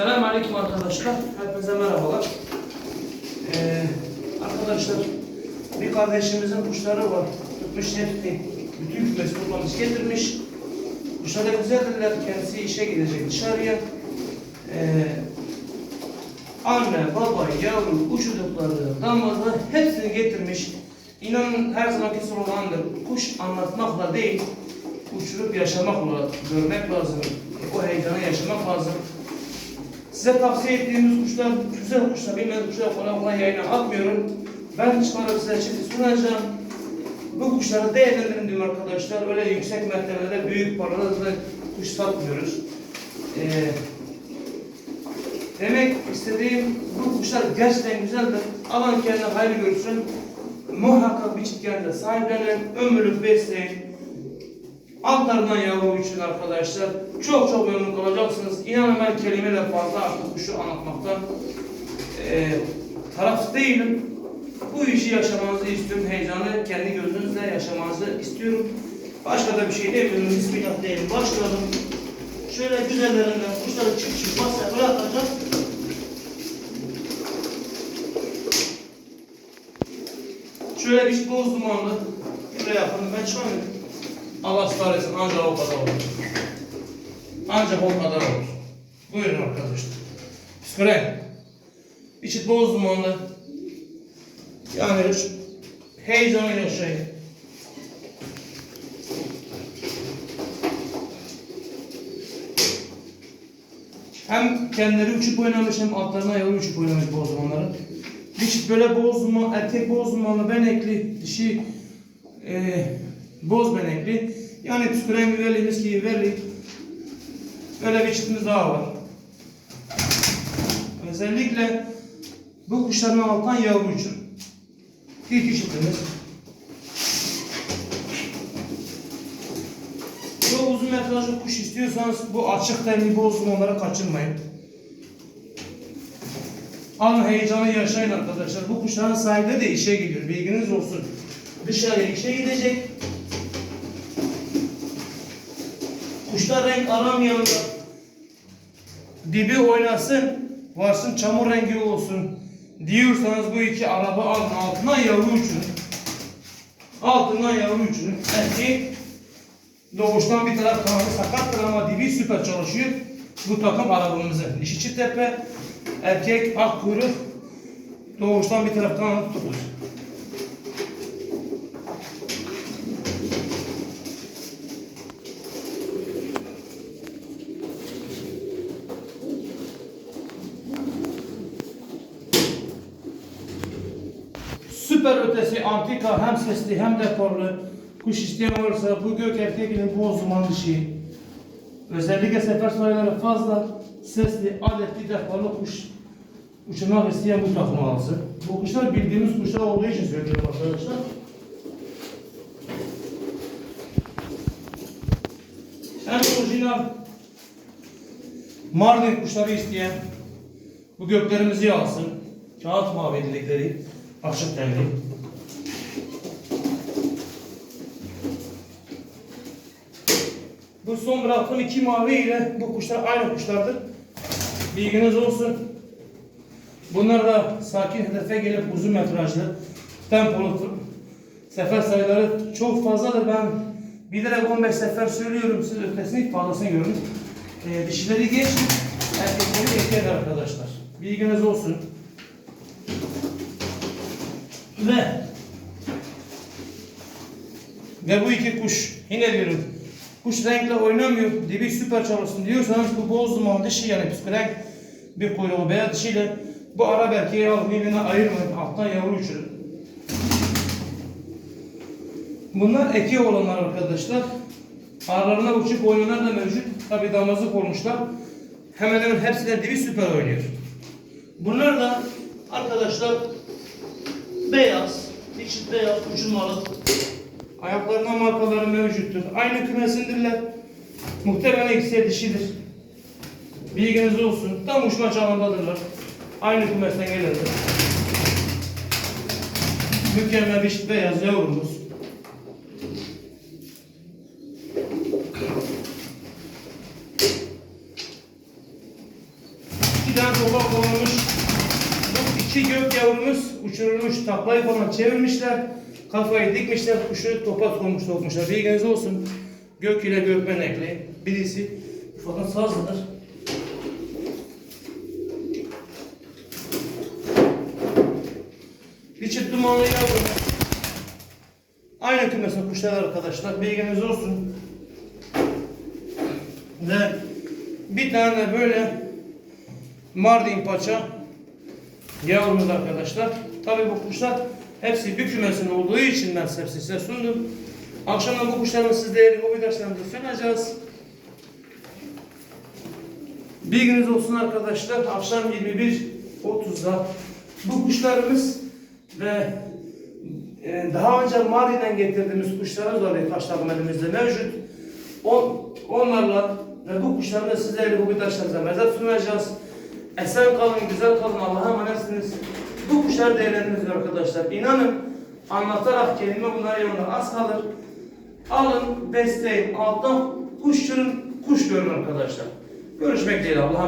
Selamünaleyküm arkadaşlar. Hepinize merhabalar. Ee, arkadaşlar bir kardeşimizin kuşları var. Tutmuş hepsini bütün kümesi toplamış getirmiş. Kuşlar da güzeldirler. Kendisi işe gidecek dışarıya. Ee, anne, baba, yavru, uçurdukları, damadları hepsini getirmiş. İnanın her zamanki slogandır. Kuş anlatmakla değil, uçurup yaşamakla görmek lazım. O heyecanı yaşamak lazım. Size tavsiye ettiğimiz kuşlar güzel kuşlar, bilmediğiniz kuşlar kolay kolay yayına atmıyorum. Ben çıkarıp size şimdi sunacağım. Bu kuşları değerlendirin diyorum arkadaşlar. Öyle yüksek mertebede büyük paralarla kuş satmıyoruz. Ee, demek istediğim bu kuşlar gerçekten güzeldir. Alan kendine hayır görsün. Muhakkak bir çift kendine sahiplenin. Ömürlük besleyin. Altlarından yavru için arkadaşlar. Çok çok memnun kalacaksınız. İnanın ben kelimeyle fazla artık kuşu anlatmaktan eee taraf değilim. Bu işi yaşamanızı istiyorum. Heyecanı kendi gözünüzle yaşamanızı istiyorum. Başka da bir şey demiyorum. Bismillah diyelim. Başlayalım. Şöyle güzellerinden kuşları çık çık masaya bırakacağım. Şöyle bir şey boz dumanlı. Şuraya yapalım. Ben çıkamıyorum. Allah ısrar etsin. Ancak o kadar olur. Ancak o kadar olur. Buyurun arkadaşlar. Püsküren. İçi boz dumanlı. Yani heyecanı yaşayın. Hem kendileri uçup oynamış hem altlarına yavru uçup oynamış boz dumanları. Diş böyle boz duman, erkek boz dumanlı benekli, dişi e, boz benekli. Yani püsküren güverli, miski güverli. Böyle bir çiftimiz daha var. Özellikle bu kuşların alttan yavru için. İlk çiftimiz. Çok uzun metrajlı kuş istiyorsanız bu açık tenli boz dumanları kaçırmayın. Alın heyecanı yaşayın arkadaşlar. Bu kuşların sahibi de işe gidiyor. Bilginiz olsun. Dışarıya işe gidecek. Kuşlar renk aramayan da dibi oynasın, varsın çamur rengi olsun diyorsanız bu iki araba alın altından yavru uçun. Altından yavru uçun. Erkek doğuştan bir taraf kanalı sakattır ama dibi süper çalışıyor. Bu takım arabamızın. Dişi çift tepe, erkek ak kuyruk, doğuştan bir taraf kanalı. Süper ötesi antika hem sesli hem dekorlu kuş isteyen olursa bu gök erkekinin boz duman dişi. Özellikle sefer sayıları fazla sesli adetli dekorlu kuş uçurmak isteyen bu takımı alsın. Bu kuşlar bildiğimiz kuşlar olduğu için söylüyorum arkadaşlar. Hem orijinal Mardin kuşları isteyen bu göklerimizi alsın. Kağıt mavi dedikleri açık tenli. Bu son bıraktığım iki mavi ile bu kuşlar aynı kuşlardır. Bilginiz olsun. Bunlar da sakin hedefe gelip uzun metrajlı, tempolu sefer sayıları çok fazladır. Ben bilerek 15 sefer söylüyorum. Siz ötesini fazlasını görün. Ee, dişileri geçin, erkekleri yeter arkadaşlar. Bilginiz olsun. Ve ve bu iki kuş yine diyorum kuş renkle oynamıyor dibi süper çalışsın diyorsanız bu boz duman dişi yani püskürenk bir kuyruğu beyaz dişiyle bu Arap erkeği alıp birbirine ayırmayın alttan yavru uçurun. Bunlar eki olanlar arkadaşlar. Aralarında uçup oynayanlar da mevcut. Tabi damızlık olmuşlar. Hemen hemen hepsi de dibi süper oynuyor. Bunlar da arkadaşlar beyaz, içi beyaz uçurmalı. Ayaklarında markaları mevcuttur. Aynı kümesindirler. Muhtemelen ikisi dişidir. Bilginiz olsun. Tam uçma çağındadırlar. Aynı kümesten gelirler. Mükemmel bir beyaz yavrumuz. iki tane topa konulmuş. Bu iki gök yavrumuz uçurulmuş, taklayı falan çevirmişler. Kafayı dikmişler, kuşu topa konmuş, sokmuşlar. Bilginiz olsun. Gök ile gökmenekli. Birisi fakat sazlıdır. Çift dumanlı yavru. Aynı kümesin kuşlar arkadaşlar. Bilginiz olsun. Ve bir tane böyle Mardin paça yavrumuz arkadaşlar. Tabii bu kuşlar hepsi bir kümesin olduğu için ben hepsini size sundum. Akşamdan bu kuşların siz değerli hobi derslerimizi sunacağız. Bilginiz olsun arkadaşlar. Akşam 21.30'da bu kuşlarımız ve e, daha önce Mardin'den getirdiğimiz kuşlarımız var takım elimizde mevcut. On, onlarla ve bu kuşları da sizlerle bu arkadaşlarımıza mezat sunacağız. Esen kalın, güzel kalın, Allah'a emanetsiniz. Bu kuşları değerlendiriniz arkadaşlar. İnanın anlatarak kelime bunların yanında az kalır. Alın, besleyin, alttan kuş kuş görün arkadaşlar. Görüşmek dileğiyle Allah'a